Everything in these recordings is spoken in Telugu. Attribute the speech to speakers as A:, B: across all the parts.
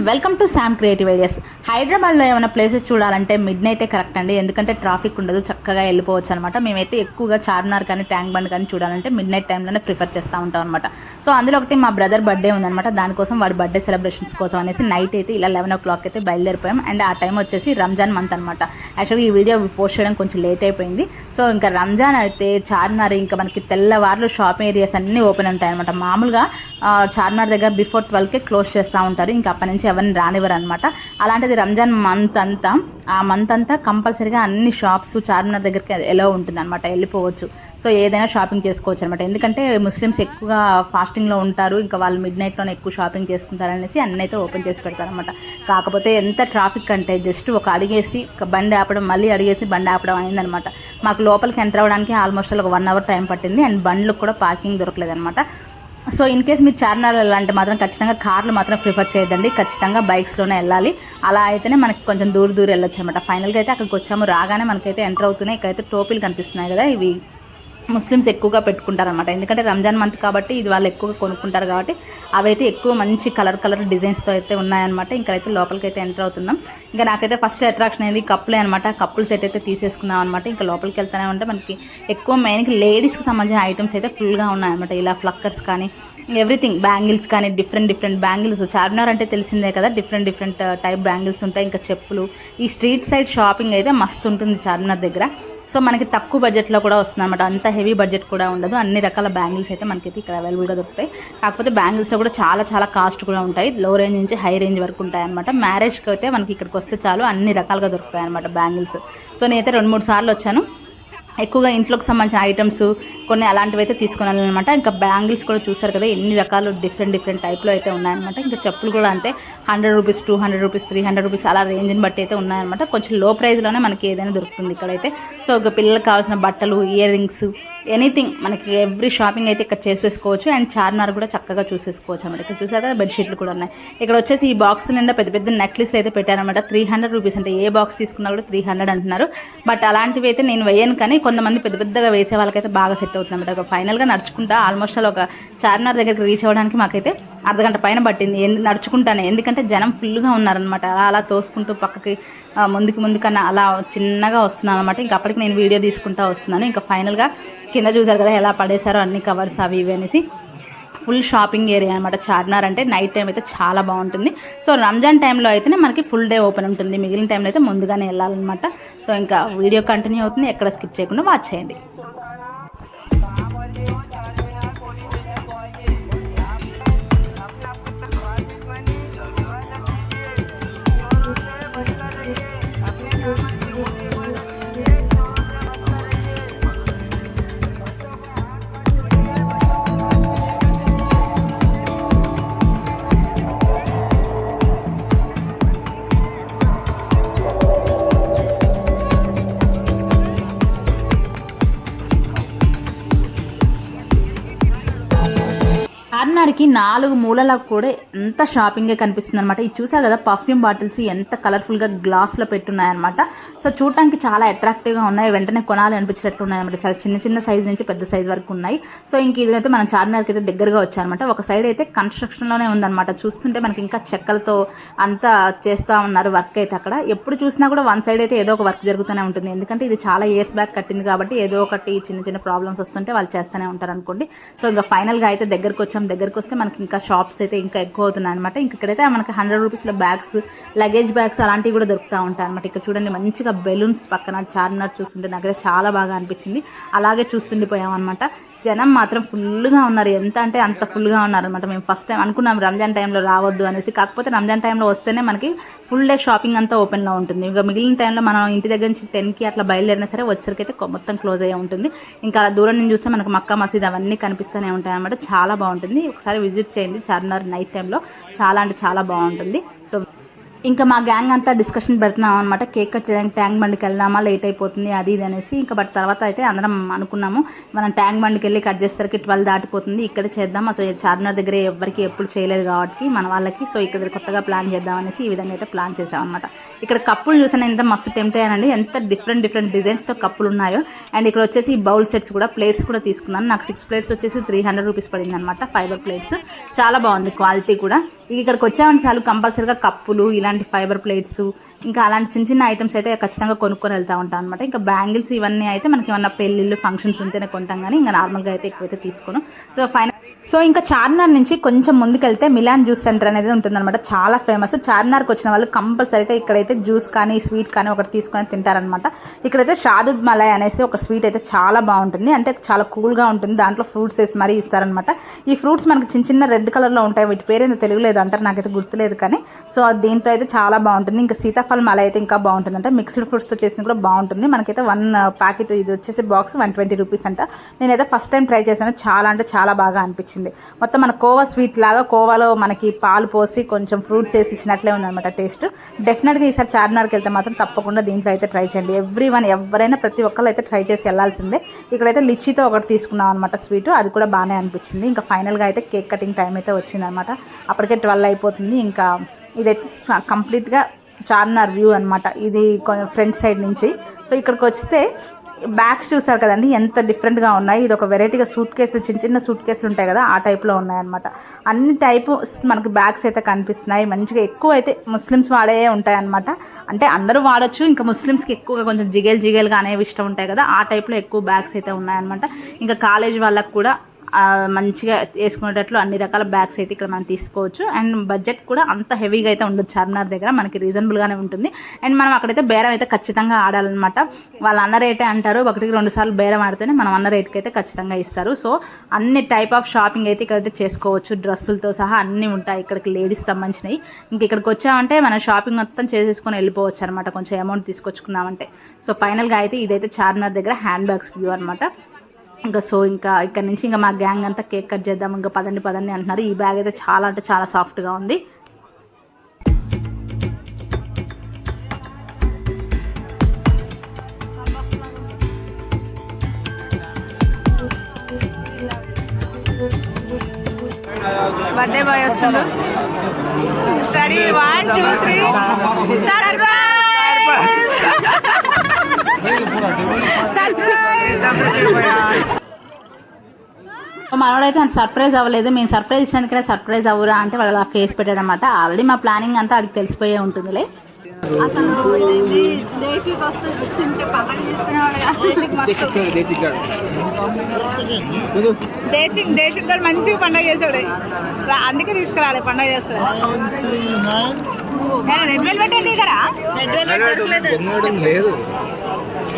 A: hello everyone welcome to Sam creative ideas హైదరాబాద్లో ఏమైనా ప్లేసెస్ చూడాలంటే మిడ్ నైటే కరెక్ట్ అండి. ఎందుకంటే ట్రాఫిక్ ఉండదు చక్కగా వెళ్ళిపోవచ్చు అనమాట మేమైతే ఎక్కువగా చార్మినార్ కానీ ట్యాంక్ బండ్ కానీ చూడాలంటే మిడ్ నైట్ టైంలోనే ప్రిఫర్ చేస్తూ ఉంటాం అనమాట సో అందులో ఒకటి మా బ్రదర్ బర్త్డే ఉందన్నమాట. దానికోసం వాడి బర్త్డే సెలబ్రేషన్స్ కోసం అనేసి నైట్ అయితే ఇలా లెవెన్ ఓ క్లాక్ అయితే బయలుదేరిపోయాం. అండ్ ఆ టైం వచ్చేసి రంజాన్ మంత్ అనమాట యాక్చువల్గా ఈ వీడియో పోస్ట్ చేయడం కొంచెం లేట్ అయిపోయింది. సో ఇంకా రంజాన్ అయితే చార్మినార్ ఇంకా మనకి తెల్లవార్లు షాపింగ్ ఏరియాస్ అన్నీ ఓపెన్ ఉంటాయి అనమాట మామూలుగా చార్మినార్ దగ్గర బిఫోర్ ట్వెల్వ్కే క్లోజ్ చేస్తూ ఉంటారు. ఇంకా అప్పటి నుంచి ఎవరిని రానివ్వరు అనమాట అలాంటిది రంజాన్ మంత్ అంతా ఆ మంత్ అంతా కంపల్సరీగా అన్ని షాప్స్ చార్మినార్ దగ్గరికి ఎలా ఉంటుంది అనమాట వెళ్ళిపోవచ్చు. సో ఏదైనా షాపింగ్ చేసుకోవచ్చు అనమాట ఎందుకంటే ముస్లిమ్స్ ఎక్కువగా ఫాస్టింగ్లో ఉంటారు ఇంకా వాళ్ళు మిడ్ నైట్లోనే ఎక్కువ షాపింగ్ చేసుకుంటారు అనేసి అన్ని అయితే ఓపెన్ చేసి పెడతారనమాట కాకపోతే ఎంత ట్రాఫిక్ అంటే జస్ట్ ఒక అడిగేసి ఒక బండి ఆపడం మళ్ళీ అడిగేసి బండి ఆపడం అయిందనమాట మాకు లోపలికి ఎంటర్ అవ్వడానికి ఆల్మోస్ట్ ఒక వన్ అవర్ టైం పట్టింది అండ్ బండ్లకు కూడా పార్కింగ్ దొరకలేదు అనమాట సో ఇన్ కేస్ మీరు చార్మినార్ వెళ్ళాలంటే మాత్రం ఖచ్చితంగా కార్లు మాత్రం ప్రిఫర్ చేయొద్దండి. ఖచ్చితంగా బైక్స్లోనే వెళ్ళాలి. అలా అయితేనే మనకి కొంచెం దూర దూరం వెళ్ళొచ్చు అనమాట ఫైనల్గా అయితే అక్కడికి వచ్చాము. రాగానే మనకైతే ఎంటర్ అవుతున్నాయి. ఇక్కడైతే టోపీలు కనిపిస్తున్నాయి కదా. ఇవి ముస్లిమ్స్ ఎక్కువగా పెట్టుకుంటారనమాట ఎందుకంటే రంజాన్ మంత్ కాబట్టి ఇది వాళ్ళు ఎక్కువగా కొనుక్కుంటారు కాబట్టి అవైతే ఎక్కువ మంచి కలర్ కలర్ డిజైన్స్తో అయితే ఉన్నాయన్నమాట. ఇంకైతే లోపలికి అయితే ఎంటర్ అవుతున్నాం. ఇంకా నాకైతే ఫస్ట్ అట్రాక్షన్ అయింది కప్పులే అనమాట కప్పుల్ సెట్ అయితే తీసేసుకున్నాం అనమాట ఇంకా లోపలికి వెళ్తానే ఉంటే మనకి ఎక్కువ మెయిన్కి లేడీస్కి సంబంధించిన ఐటమ్స్ అయితే ఫుల్గా ఉన్నాయన్నమాట. ఇలా ఫ్లక్కర్స్ కానీ ఎవ్రీథింగ్ బ్యాంగిల్స్ కానీ డిఫరెంట్ డిఫరెంట్ బ్యాంగిల్స్ చార్మినార్ అంటే తెలిసిందే కదా డిఫరెంట్ డిఫరెంట్ టైప్ బ్యాంగిల్స్ ఉంటాయి. ఇంకా చెప్పులు. ఈ స్ట్రీట్ సైడ్ షాపింగ్ అయితే మస్తు ఉంటుంది చార్మినార్ దగ్గర. సో మనకి తక్కువ బడ్జెట్లో కూడా వస్తుంది అనమాట అంత హెవీ బడ్జెట్ కూడా ఉండదు. అన్ని రకాల బ్యాంగిల్స్ అయితే మనకైతే ఇక్కడ అవైలబుల్గా దొరుకుతాయి. కాకపోతే బ్యాంగిల్స్లో కూడా చాలా చాలా కాస్ట్ కూడా ఉంటాయి. లో రేంజ్ నుంచి హై రేంజ్ వరకు ఉంటాయి అనమాట మ్యారేజ్కి అయితే మనకి ఇక్కడికి వస్తే చాలు. అన్ని రకాలుగా దొరుకుతాయి అనమాట బ్యాంగిల్స్ సో నేనైతే రెండు మూడు సార్లు వచ్చాను. ఎక్కువగా ఇంట్లోకి సంబంధించిన ఐటమ్స్ కొన్ని అలాంటివి అయితే తీసుకున్నానమాట ఇంకా బ్యాంగిల్స్ కూడా చూసారు కదా ఎన్ని రకాలు డిఫరెంట్ డిఫరెంట్ టైప్లో అయితే ఉన్నాయన్నమాట. ఇంకా చెప్పులు కూడా అంతే hundred rupees two hundred rupees three hundred rupees అలా రేంజ్ని బట్టి అయితే ఉన్నాయన్నమాట. కొంచెం లో ప్రైస్లోనే మనకి ఏదైనా దొరుకుతుంది ఇక్కడైతే. సో ఒక పిల్లలకు కావాల్సిన బట్టలు ఇయర్ రింగ్స్ ఎనీథింగ్ మనకి ఎవ్రీ షాపింగ్ అయితే ఇక్కడ చేసేసుకోవచ్చు. అండ్ చార్మినార్ కూడా చక్కగా చూసేసుకోవచ్చు అనమాట ఇక్కడ చూసారు కదా బెడ్షీట్లు కూడా ఉన్నాయి. ఇక్కడ వచ్చేసి ఈ బాక్స్ నిండా పెద్ద పెద్ద నెక్లెస్లు అయితే పెట్టారనమాట త్రీ హండ్రెడ్ రూపీస్ అంటే ఏ బాక్స్ తీసుకున్నా కూడా త్రీ హండ్రెడ్ అంటున్నారు. బట్ అలాంటివి అయితే నేను వేయను కానీ కొంతమంది పెద్ద పెద్దగా వేసే వాళ్ళకైతే బాగా సెట్ అవుతుంది అనమాట ఫైనల్గా నడుచుకుంటా ఆల్మోస్ట్ అలా ఒక చార్మినార్ దగ్గరికి రీచ్ అవ్వడానికి మాకైతే అర్ధగంట పైన పట్టింది. ఎందు నడుచుకుంటానే. ఎందుకంటే జనం ఫుల్గా ఉన్నారనమాట అలా అలా తోసుకుంటూ పక్కకి ఆ, ముందుకు ముందుకన్నా అలా చిన్నగా వస్తున్నాను అనమాట ఇంకా అప్పటికి నేను వీడియో తీసుకుంటా వస్తున్నాను. ఇంకా ఫైనల్గా కింద చూసారు కదా ఎలా పడేశారో అన్ని కవర్స్ అవి ఇవి అనేసి. ఫుల్ షాపింగ్ ఏరియా అనమాట చార్మినార్ అంటే. నైట్ టైం అయితే చాలా బాగుంటుంది. సో రంజాన్ టైంలో అయితేనే మనకి ఫుల్ డే ఓపెన్ ఉంటుంది. మిగిలిన టైంలో అయితే ముందుగానే వెళ్ళాలన్నమాట. సో ఇంకా వీడియో కంటిన్యూ అవుతుంది. ఎక్కడ స్కిప్ చేయకుండా వాచ్ చేయండి. చార్మినార్కి నాలుగు మూలలకు కూడా ఎంత షాపింగే కనిపిస్తుంది అనమాట ఇది చూసారు కదా పర్ఫ్యూమ్ బాటిల్స్ ఎంత కలర్ఫుల్గా గ్లాస్లో పెట్టున్నాయన్నమాట. సో చూడటానికి చాలా అట్రాక్టివ్గా ఉన్నాయి. వెంటనే కొనాలి అనిపించేటట్లు ఉన్నాయన్నమాట. చాలా చిన్న చిన్న సైజ్ నుంచి పెద్ద సైజ్ వరకు ఉన్నాయి. సో ఇంక ఇదైతే మనం చార్మినార్కి అయితే దగ్గరగా వచ్చారనమాట ఒక సైడ్ అయితే కన్స్ట్రక్షన్లోనే ఉందన్నమాట. చూస్తుంటే మనకి ఇంకా చెక్కలతో అంతా చేస్తూ ఉన్నారు వర్క్ అయితే అక్కడ. ఎప్పుడు చూసినా కూడా వన్ సైడ్ అయితే ఏదో ఒక వర్క్ జరుగుతూనే ఉంటుంది. ఎందుకంటే ఇది చాలా ఇయర్స్ బ్యాక్ కట్టింది కాబట్టి ఏదో ఒకటి చిన్న చిన్న ప్రాబ్లమ్స్ వస్తుంటే వాళ్ళు చేస్తూనే ఉంటారు అనుకోండి సో ఇంకా ఫైనల్గా అయితే దగ్గరకు వచ్చాం. దగ్గరికి వస్తే మనకి ఇంకా షాప్స్ అయితే ఇంకా ఎక్కువ అవుతున్నాయి అనమాట ఇంక ఇక్కడైతే మనకి హండ్రెడ్ రూపీస్లో బ్యాగ్స్ లగేజ్ బ్యాగ్స్ అలాంటివి కూడా దొరుకుతూ ఉంటాయి అనమాట ఇక్కడ చూడండి మంచిగా బెలూన్స్ పక్కన చార్మినార్ చూస్తుంటే నాకైతే చాలా బాగా అనిపించింది. అలాగే చూస్తుండిపోయాం అనమాట జనం మాత్రం ఫుల్గా ఉన్నారు. ఎంత అంటే అంత ఫుల్గా ఉన్నారు అనమాట మేము ఫస్ట్ టైం అనుకున్నాం రంజాన్ టైంలో రావద్దు అనేసి. కాకపోతే రంజాన్ టైంలో వస్తేనే మనకి ఫుల్ డే షాపింగ్ అంతా ఓపెన్లో ఉంటుంది. ఇంకా మిగిలిన టైంలో మనం ఇంటి దగ్గర నుంచి టెన్కి అట్లా బయలుదేరినా సరే వచ్చేసరికి అయితే మొత్తం క్లోజ్ అయ్యి ఉంటుంది. ఇంకా అలా దూరం నుంచి చూస్తే మనకు మక్కా మసీద్ అవన్నీ కనిపిస్తూనే ఉంటాయి అనమాట చాలా బాగుంటుంది. ఒకసారి విజిట్ చేయండి. చార్మినార్ నైట్ టైంలో. చాలా అంటే చాలా బాగుంటుంది. సో ఇంకా మా గ్యాంగ్ అంతా డిస్కషన్ పెడుతున్నాం అనమాట కేక్ కట్ చేయడానికి ట్యాంక్ బండికి వెళ్దామా? లేట్ అయిపోతుంది అది ఇది అనేసి. ఇంకా బట్ తర్వాత అయితే అందరం అనుకున్నాము మనం ట్యాంక్ బండికి వెళ్ళి కట్ చేసేసరికి ట్వెల్వ్ దాటిపోతుంది. ఇక్కడ చేద్దాం. అసలు చార్మినార్ దగ్గర ఎవరికి ఎప్పుడు చేయలేదు కాబట్టి మన వాళ్ళకి. సో ఇక్కడ కొత్తగా ప్లాన్ చేద్దాం అనేసి ఈ విధంగా అయితే ప్లాన్ చేసాం అనమాట ఇక్కడ కప్పులు చూసాను ఎంత మస్తు టెంప్ట్ అయ్యానండి. ఎంత డిఫరెంట్ డిఫరెంట్ డిజైన్స్తో కప్పులు ఉన్నాయో. అండ్ ఇక్కడ వచ్చేసి బౌల్ సెట్స్ కూడా ప్లేట్స్ కూడా తీసుకున్నాను. నాకు సిక్స్ ప్లేట్స్ వచ్చేసి త్రీ హండ్రెడ్ రూపీస్ పడింది అనమాట ఫైబర్ ప్లేట్స్ చాలా బాగుంది క్వాలిటీ కూడా. ఇక ఇక్కడికి వచ్చామంటే చాలు కంపల్సరీగా కప్పులు ఇలా ఇలాంటి ఫైబర్ ప్లేట్స్ ఇంకా అలాంటి చిన్న చిన్న ఐటమ్స్ అయితే ఖచ్చితంగా కొనుక్కొని వెళ్తూ ఉంటాం అనమాట ఇంకా బ్యాంగిల్స్ ఇవన్నీ అయితే మనకి ఏమన్నా పెళ్ళిళ్ళు ఫంక్షన్స్ ఉంటేనే కొంటాం కానీ ఇంకా నార్మల్గా అయితే ఎక్కువైతే తీసుకోను. సో ఫైనల్ సో ఇంకా చార్మినార్ నుంచి కొంచెం ముందుకెళ్తే మిలాన్ జ్యూస్ సెంటర్ అనేది ఉంటుందన్నమాట. చాలా ఫేమస్. చార్మినార్కి వచ్చిన వాళ్ళు కంపల్సరీగా ఇక్కడైతే జ్యూస్ కానీ స్వీట్ కానీ ఒకటి తీసుకొని తింటారనమాట ఇక్కడైతే షాదుద్ మలై అనేసి ఒక స్వీట్ అయితే చాలా బాగుంటుంది. అంటే చాలా కూల్గా ఉంటుంది. దాంట్లో ఫ్రూట్స్ వేసి మరీ ఇస్తారనమాట ఈ ఫ్రూట్స్ మనకి చిన్న చిన్న రెడ్ కలర్లో ఉంటాయి. వీటి పేరు తెలుగు లేదు అంటారు. నాకైతే గుర్తులేదు కానీ. సో దీంతో అయితే చాలా బాగుంటుంది. ఇంకా సీతాఫలం మలై అయితే ఇంకా బాగుంటుంది అంటే మిక్స్డ్ ఫ్రూట్స్తో చేసిన కూడా బాగుంటుంది. మనకైతే వన్ ప్యాకెట్ ఇది వచ్చేసి బాక్స్ వన్ ట్వంటీ రూపీస్ అంట. నేనైతే ఫస్ట్ టైం ట్రై చేశాను. చాలా అంటే చాలా బాగా అనిపించింది. వచ్చింది. మొత్తం మన కోవా స్వీట్ లాగా కోవాలో మనకి పాలు పోసి కొంచెం ఫ్రూట్స్ వేసి ఇచ్చినట్లే ఉందన్నమాట టేస్ట్. డెఫినెట్గా ఈసారి చార్మినార్కి వెళ్తే మాత్రం తప్పకుండా దీంట్లో అయితే ట్రై చేయండి. ఎవ్రీ వన్ ఎవరైనా ప్రతి ఒక్కరు అయితే ట్రై చేసి వెళ్ళాల్సిందే. ఇక్కడైతే లిచ్చితో ఒకటి తీసుకున్నాం అనమాట స్వీట్. అది కూడా బాగానే అనిపించింది. ఇంకా ఫైనల్గా అయితే కేక్ కటింగ్ టైం అయితే వచ్చిందనమాట అప్పటికే ట్వెల్వ్ అయిపోతుంది. ఇంకా ఇదైతే కంప్లీట్గా చార్మినార్ వ్యూ అనమాట ఇది కొంచెం ఫ్రంట్ సైడ్ నుంచి. సో ఇక్కడికి వస్తే బ్యాగ్స్ చూసారు కదండి ఎంత డిఫరెంట్గా ఉన్నాయి. ఇది ఒక వెరైటీగా సూట్ కేసులు చిన్న చిన్న సూట్ కేసులు ఉంటాయి కదా ఆ టైప్లో ఉన్నాయన్నమాట. అన్ని టైపు మనకి బ్యాగ్స్ అయితే కనిపిస్తున్నాయి. మంచిగా ఎక్కువ అయితే ముస్లిమ్స్ వాడే ఉంటాయన్నమాట. అంటే అందరూ వాడచ్చు ఇంకా ముస్లిమ్స్కి ఎక్కువగా కొంచెం జిగేల్ జిగేల్గా అనేవి ఇష్టం ఉంటాయి కదా ఆ టైప్లో ఎక్కువ బ్యాగ్స్ అయితే ఉన్నాయన్నమాట. ఇంకా కాలేజ్ వాళ్ళకు కూడా మంచిగా వేసుకునేటట్లు అన్ని రకాల బ్యాగ్స్ అయితే ఇక్కడ మనం తీసుకోవచ్చు. అండ్ బడ్జెట్ కూడా అంత హెవీగా అయితే ఉండదు చార్మినార్ దగ్గర. మనకి రీజనబుల్గానే ఉంటుంది. అండ్ మనం అక్కడైతే బేరం అయితే ఖచ్చితంగా ఆడాలన్నమాట. వాళ్ళు అన్న రేటే అంటారు. ఒకటికి రెండు సార్లు బేరం ఆడితేనే మనం అన్న రేట్కి అయితే ఖచ్చితంగా ఇస్తారు. సో అన్ని టైప్ ఆఫ్ షాపింగ్ అయితే ఇక్కడైతే చేసుకోవచ్చు. డ్రెస్సులతో సహా అన్నీ ఉంటాయి. ఇక్కడికి లేడీస్ సంబంధించినవి. ఇంక ఇక్కడికి వచ్చామంటే మనం షాపింగ్ మొత్తం చేసేసుకొని వెళ్ళిపోవచ్చు అనమాట కొంచెం అమౌంట్ తీసుకొచ్చుకున్నామంటే. సో ఫైనల్గా అయితే ఇదైతే చార్మినార్ దగ్గర హ్యాండ్ బ్యాగ్స్ వ్యూ అనమాట ఇంకా సో ఇంకా ఇక్కడ నుంచి ఇంకా మా గ్యాంగ్ అంతా కేక్ కట్ చేద్దాం ఇంకా పదండి పదండి అంటున్నారు. ఈ బ్యాగ్ అయితే చాలా అంటే చాలా సాఫ్ట్గా ఉంది. బర్త్డే బాయ్ వస్తుండు స్టడీ వన్ టూ త్రీ మనోడైతే అంత సర్ప్రైజ్ అవ్వలేదు. మేము సర్ప్రైజ్ ఇచ్చినందుకనే సర్ప్రైజ్ అవ్వరా అంటే వాళ్ళు అలా ఫేస్ పెట్టాడు అనమాట ఆల్రెడీ మా ప్లానింగ్ అంతా అడిగి తెలిసిపోయే ఉంటుందిలే.
B: అసలు దేశీకి వస్తే చూస్తుంటే పక్కన తీసుకునేవాడు
A: దేశీ దేశం కూడా మంచిగా పండగ చేసాడు అందుకే తీసుకురాలి పండగ చేస్తాడు. రెడ్ వెల్వెట్ ఏంటి ఇక్కడ?
B: రెడ్ వెల్వెట్
C: లేదు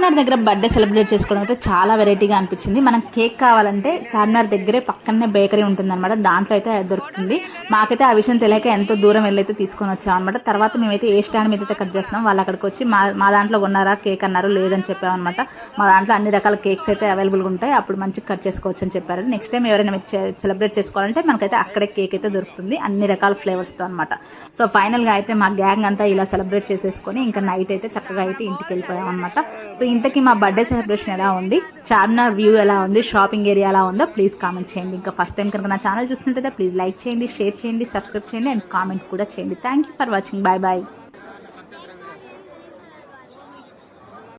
A: Charminar దగ్గర బర్త్డే సెలబ్రేట్ చేసుకోవడం అయితే చాలా వెరైటీగా అనిపించింది. మనం కేక్ కావాలంటే చార్మినార్ దగ్గరే పక్కనే బేకరీ ఉంటుందన్నమాట. దాంట్లో అయితే దొరుకుతుంది. మాకైతే ఆ విషయం తెలియక ఎంతో దూరం వెళ్ళైతే తీసుకొని వచ్చాం అనమాట తర్వాత మేమైతే ఏ స్టాండ్ మీద అయితే కట్ చేస్తున్నాం వాళ్ళు అక్కడికి వచ్చి మా మా దాంట్లో కొన్నారా కేక్ అన్నారు లేదని చెప్పామన్నమాట. మా దాంట్లో అన్ని రకాల కేక్స్ అయితే అవైలబుల్గా ఉంటాయి. అప్పుడు మంచిగా కట్ చేసుకోవచ్చు అని చెప్పారు. నెక్స్ట్ టైం ఎవరైనా మీకు సెలబ్రేట్ చేసుకోవాలంటే మనకైతే అక్కడే కేక్ అయితే దొరుకుతుంది. అన్ని రకాల ఫ్లేవర్స్తో అనమాట సో ఫైనల్గా అయితే మా గ్యాంగ్ అంతా ఇలా సెలబ్రేట్ చేసేసుకొని ఇంకా నైట్ అయితే చక్కగా అయితే ఇంటికి వెళ్ళిపోయాం అనమాట సో ఇంతకీ మా బర్త్డే సెలబ్రేషన్ ఎలా ఉంది? చార్మినార్ వ్యూ ఎలా ఉంది? షాపింగ్ ఏరియా ఎలా ఉందో ప్లీజ్ కామెంట్ చేయండి. ఇంకా ఫస్ట్ టైం కనుక నా ఛానల్ చూసినట్టయితే ప్లీజ్ లైక్ చేయండి షేర్ చేయండి సబ్స్క్రైబ్ చేయండి అండ్ కామెంట్ కూడా చేయండి. Thank you for watching. Bye bye.